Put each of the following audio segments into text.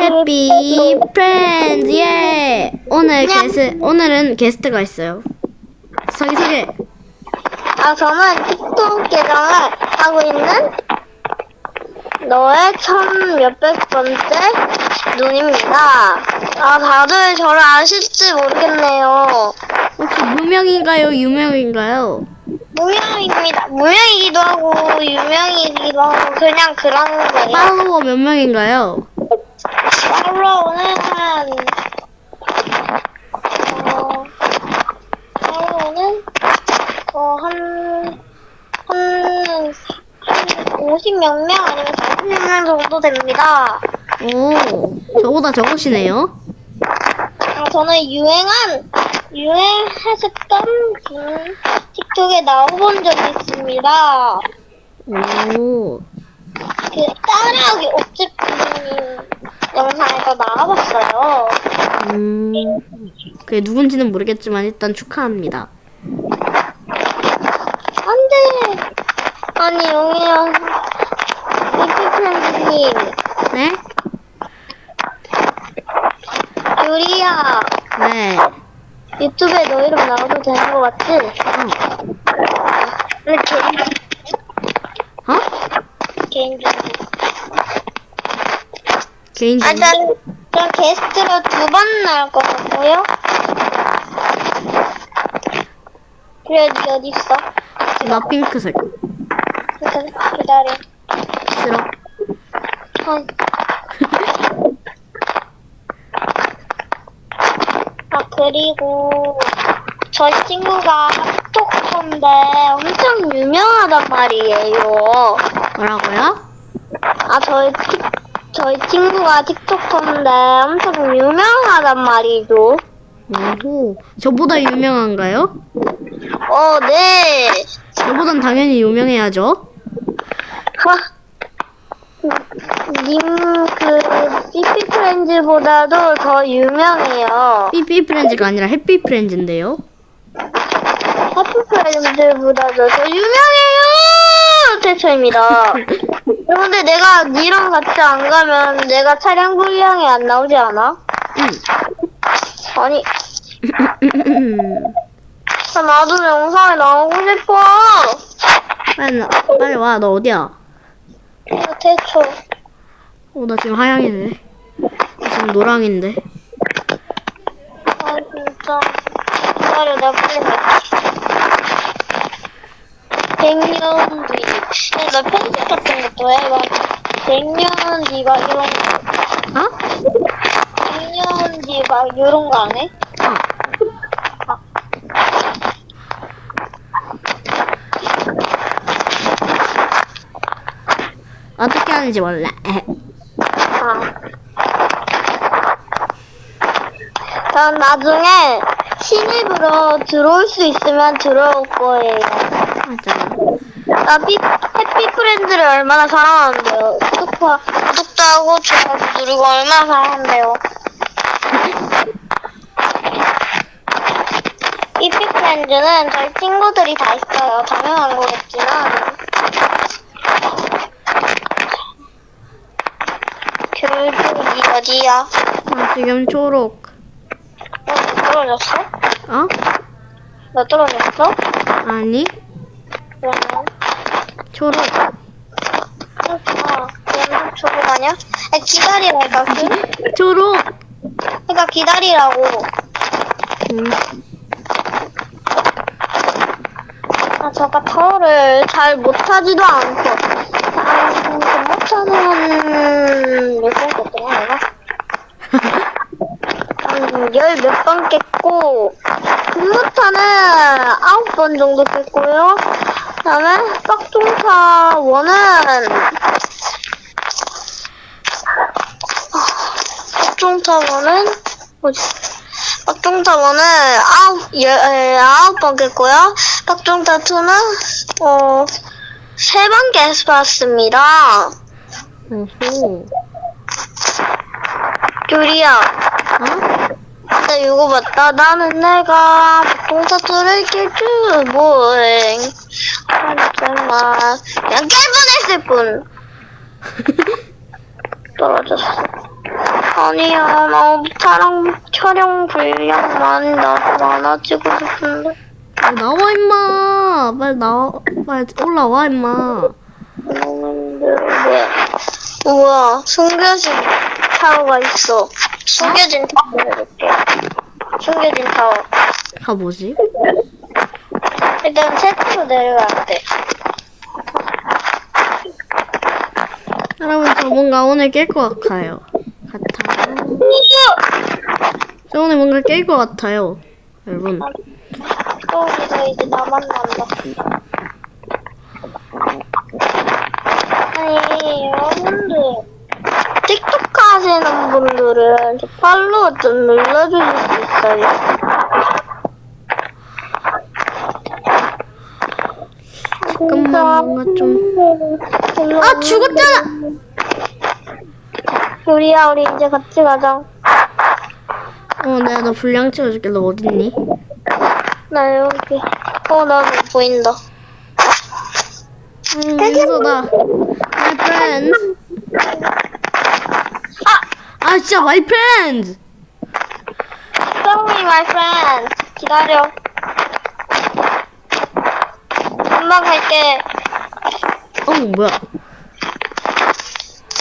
해피 프렌즈 예 오늘 게스 오늘은 게스트가 있어요 소개 소개 아, 저는 틱톡 계정을 하고 있는 너의 천 몇백 번째 눈입니다. 아, 다들 저를 아실지 모르겠네요. 혹시 무명인가요 유명인가요 무명입니다. 무명이기도 하고, 유명이기도 하고, 그냥 그런 거예요. 팔로워 몇 명인가요 한, 어, 팔로우는, 어, 한, 한, 한 50몇 명 아니면 40몇 명 정도 됩니다. 오 저보다 적으시네요 아, 저는 유행한, 유행했었던 분 틱톡에 나와본 적이 있습니다. 오 그, 따라하기 옥집님 영상에서 나와봤어요. 음, 그게 누군지는 모르겠지만 일단 축하합니다. 안 돼! 아니, 용이야. 리플프렌즈님, 네? 유리야. 네. 유튜브에 너 이름 나와도 되는 거 맞지? 어? 근데 개인, 어? 개인 적으로. 개인 아, 정 난, 그럼 게스트로 두 번 나올 것 같고요. 그래, 니 어딨어? 나 핑크색. 기다려. 기다려. 싫어. 아. 아, 그리고, 저희 친구가 틱톡커인데 엄청 유명하단 말이에요. 뭐라고요? 아, 저희, 틱, 저희 친구가 틱톡커인데 엄청 유명하단 말이죠. 오, 저보다 유명한가요? 어, 네. 저보단 당연히 유명해야죠. 하, 님, 그, 삐삐 프렌즈보다도 더 유명해요. 삐삐 프렌즈가 아니라 해피 프렌즈인데요. 해피 프렌즈보다도 더 유명해요! 태초입니다. 그런데 내가 니랑 같이 안 가면 내가 차량 분량이 안 나오지 않아? 응. 아니, 아, 나도 영상에 나오고 싶어! 빨리, 나- 빨리 와. 너 어디야? 태초. 어, 나 지금 하양이네. 나 지금 노랑인데. 아, 진짜. 기다려, 내가 빨리 갈게. 100년 뒤. 나 편집 같은 것도 해. 막 100년 뒤막 이런 거. 어? 100년 뒤막 이런 거 안 해? 어. 어떻게 하는지 몰라. 에. 아. 전 나중에 신입으로 들어올 수 있으면 들어올 거예요. 맞아. 나 피, 프렌즈를 얼마나 사랑하는데요. 구독과, 구독도 하고 좋아요 누르고 얼마나 사랑하는데요. 해피 프렌즈는 저희 친구들이 다 있어요. 당연한 거겠지만. 교육이 어디야? 아, 지금 초록. 어, 너 떨어졌어? 어? 너 떨어졌어? 아니, 그러면. 초록. 아, 아니야? 아, 기다리라니까, 그? 초록. 그러니까 기다리라고. 음. 아, 제가 타워를 잘 못하지도 않고. 아, 진짜 못하는 몇번 깼더라, 내가? 한열몇 번 깼고, 금모타는 아홉 번 정도 깼고요. 그 다음에 빡종타 원은, 빡종타 원은, 뭐지? 빡종타원은 아홉, 열, 에, 아홉 번 깼고요. 빡종타 투는, 어, 세 번 깼었습니다. 오호. 유리야, 어? 나 이거 봤다. 나는 내가 빡종타 투를 깰줄 뭐해. 아, 정말. 그냥 깰 뻔했을 뿐. 떨어졌어. 아니야, 나 촬영, 촬영 분량 많이 나도 많아지고 싶은데. 아, 나와 임마. 빨리 나와. 빨리 올라와 임마. 우와, 숨겨진 타워가 있어. 숨겨진 타워 해볼게. 숨겨진 타워. 가 뭐지? 일단 세트로 내려가야 돼. 여러분 저 뭔가 오늘 깰 것 같아요. 같아요. 저 오늘 뭔가 깰 것 같아요. 여러분. 여기서 이제 나만 남았어. 아니, 여러분들. 틱톡 하시는 분들은 저 팔로우 좀 눌러주실 수 있어요? 잠깐만 뭔가 좀. 아 죽었잖아. 우리야, 우리 이제 같이 가자. 어 내가 너 분량 찍어줄게. 너 어딨니? 나 여기. 어, 나도 보인다. 음 윤서다. My friend. 아! 아 진짜 my friend. Sorry, my friend. 기다려. 금방 갈게. 어 뭐야?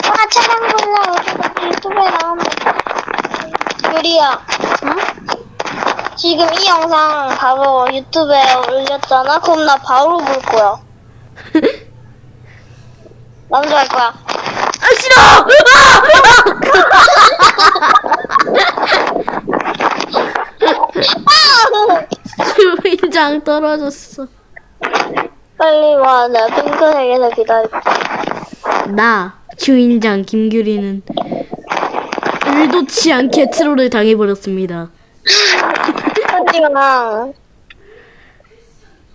아, 차량 불러. 어디 유튜브에 나오면. 유리야, 어? 지금 이 영상 바로 유튜브에 올렸잖아? 그럼 나 바로 볼 거야. 남자 할 거야. 아 싫어. 주인장 떨어졌어. 빨리 와. 나 핑크색에서 기다릴게. 나 주인장 김규리는 의도치 않게 트롤을 당해버렸습니다. 하지만.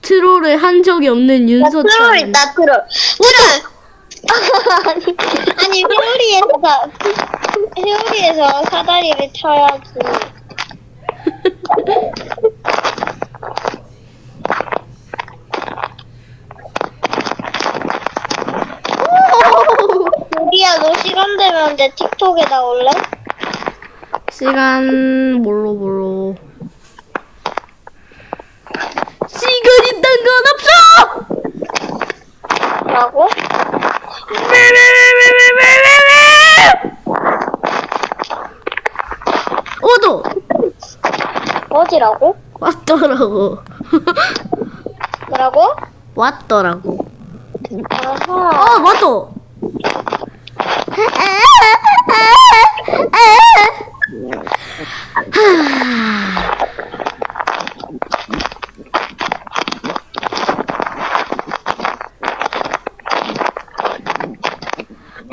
트롤을 한 적이 없는 나 트롤. 있다, 트롤. 트롤! 아니, 아니, 회오리에서, 사, 회오리에서 사다리를 타야지. 우리야, 너 시간 되면 내 틱톡에 나올래? 시간 뭘로 뭘로. 시간 있단 건 없어. 라고? 오도 어디라고? 왔더라고. 뭐라고? 왔더라고. 아하. 어 왔도.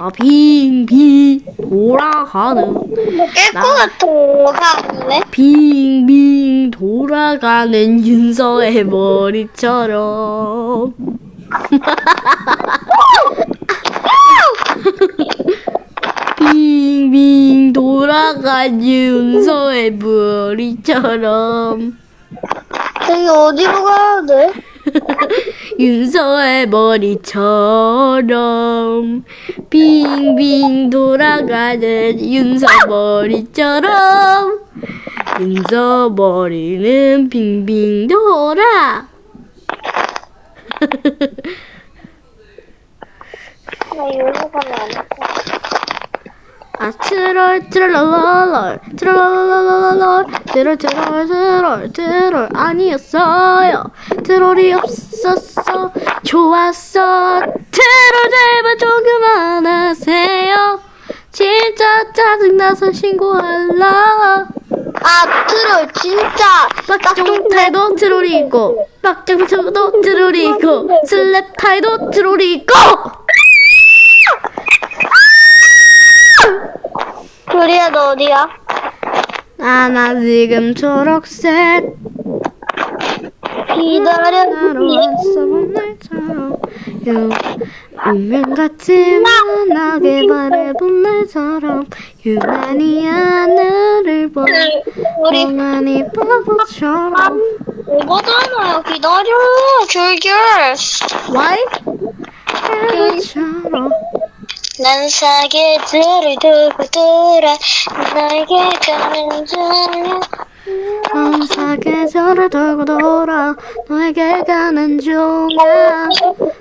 아 빙빙 돌아가는 깰것 같아. 가네 빙빙 돌아가는 윤서의 머리처럼 빙빙 돌아간 윤서의 머리처럼 저기 어디로 가야 돼? 윤서의 머리처럼 빙빙 돌아가는 윤서 머리처럼 윤서 머리는 빙빙 돌아 나 여기로 가면 안 돼. 아 트롤 트롤롤롤 트롤롤롤롤 트롤 트롤 트롤 트롤 아니었어요. 트롤이 없었어. 좋았어. 트롤 제발 좀 그만하세요. 진짜 짜증나서 신고할라. 아, 트롤, 진짜. 빡종탈도 트롤이 있고 빡종쳐도 트롤이 있고 슬랩타이도 트롤이 있고 둘이야, 너 어디야? 아, 나 지금 초록색 기다려. 나로 왔어 날처럼 유 운명 같이 만나게 바래본 날처럼 유난히 하늘을 보 우리 멍하니 바보처럼 오거잖아. 기다려. 줄줄. Why? 바보처럼 난 사계절을 돌고 돌아 너에게 가는 중이야. 넌 사계절을 돌고 돌아 너에게 가는 중이야.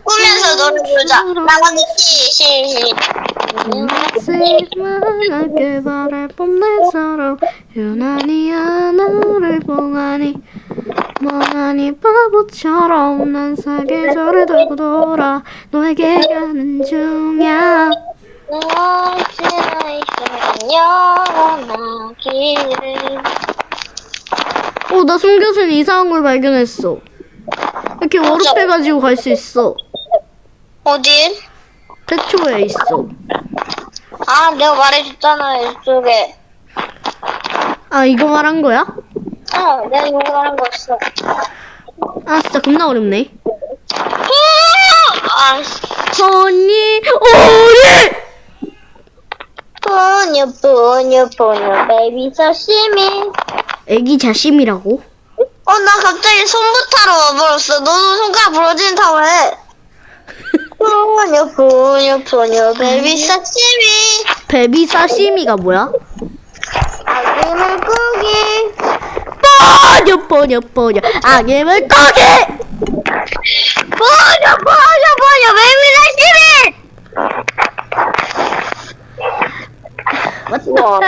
꾸면서 노래 부르자. 나가는 시시시. 쓸만하게 바랄 봄내 서로 유난히 하나를 봉하니 멍하니 바보처럼 난 사계절을 돌고 돌아 너에게 가는 중이야 언제나 있으면 영원하기를 어, 나 숨겨진 이상한 걸 발견했어. 이렇게 워룹해가지고 갈 수 있어. 어디? 태초에 있어. 아 내가 말해줬잖아 이쪽에 아, 이거 말한 거야? 어 내가 말한 거 없어 아, 진짜 겁나 어렵네. 아씨 언니, 오리! 포뇨 포뇨 포뇨 베이비 서시미 애기 자심이라고? 어 나 갑자기 손부타로 와버렸어 너도 손가락 부러진다고 해 포뇨 포뇨 포뇨 베이비 서시미 베비 사시미가 뭐야? 아기 물고기 뽀뇨 뽀뇨 뽀뇨 악임을 거기 뽀뇨 뽀뇨 뽀뇨 외민의 시민 What the fuck?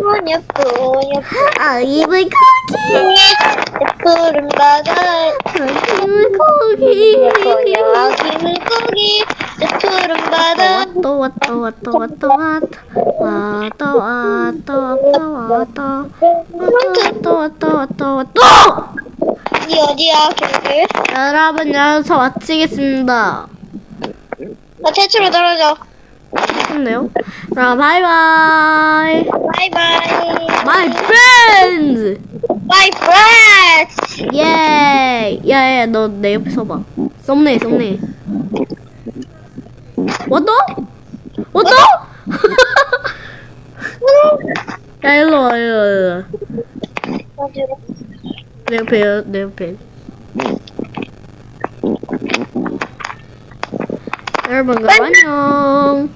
뽀뇨 뽀뇨 악임을 거기! 푸른 바다 악임을 거기 뽀뇨 입을 거기. 푸른 바다 왔다 왔다 왔다 왔다 왔다 왔다 왔다 왔다 왔다 왔다 왔다 왔다 왔다 어디 어디야 걔들 여러분 여기서 마치겠습니다 나 대추로 떨어져 좋네요 그럼 바이바이 바이바이 My friends My friends 예 야야 너내 옆에 서봐 썸네일 썸네일 我懂，我懂。Ai, Lola. Meu pelo, meu pelo. Erbang ganyan.